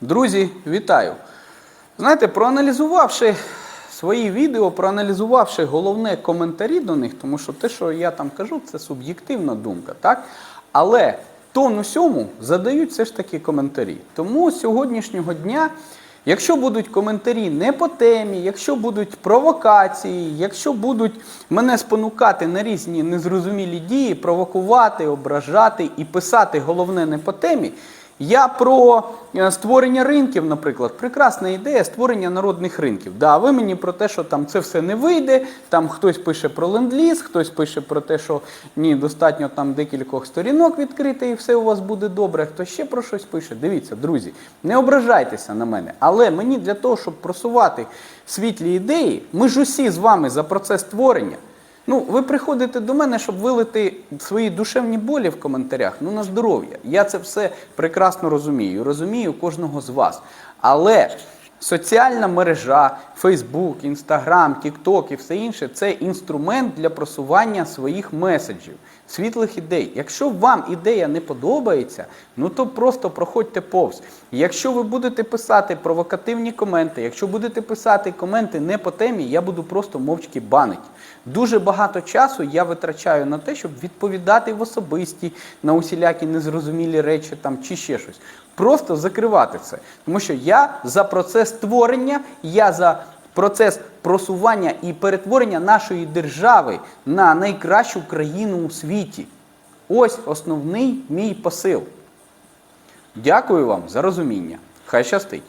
Друзі, вітаю! Знаєте, проаналізувавши свої відео, проаналізувавши головне коментарі до них, тому що те, що я там кажу, це суб'єктивна думка, так? Але тон усьому задають все ж таки коментарі. Тому сьогоднішнього дня, якщо будуть коментарі не по темі, якщо будуть провокації, якщо будуть мене спонукати на різні незрозумілі дії, провокувати, ображати і писати головне не по темі. Я про е, створення ринків, наприклад, прекрасна ідея створення народних ринків. Да, ви мені про те, що там це все не вийде. Там хтось пише про ленд-ліз, хтось пише про те, що ні, достатньо там декількох сторінок відкрити, і все у вас буде добре. Хтось ще про щось пише. Дивіться, друзі, не ображайтеся на мене. Але мені для того, щоб просувати світлі ідеї, ми ж усі з вами за процес створення. Ну, ви приходите до мене, щоб вилити свої душевні болі в коментарях. Ну, на здоров'я. Я це все прекрасно розумію. Розумію кожного з вас. Але соціальна мережа, Фейсбук, Інстаграм, Тікток і все інше це інструмент для просування своїх меседжів, світлих ідей. Якщо вам ідея не подобається, ну то просто проходьте повз. Якщо ви будете писати провокативні коменти, якщо будете писати коменти не по темі, я буду просто мовчки банити. Дуже багато часу я витрачаю на те, щоб відповідати в особисті на усілякі незрозумілі речі там чи ще щось. Просто закривати це. Тому що я за процес створення, я за процес просування і перетворення нашої держави на найкращу країну у світі. Ось основний мій посил. Дякую вам за розуміння. Хай щастить!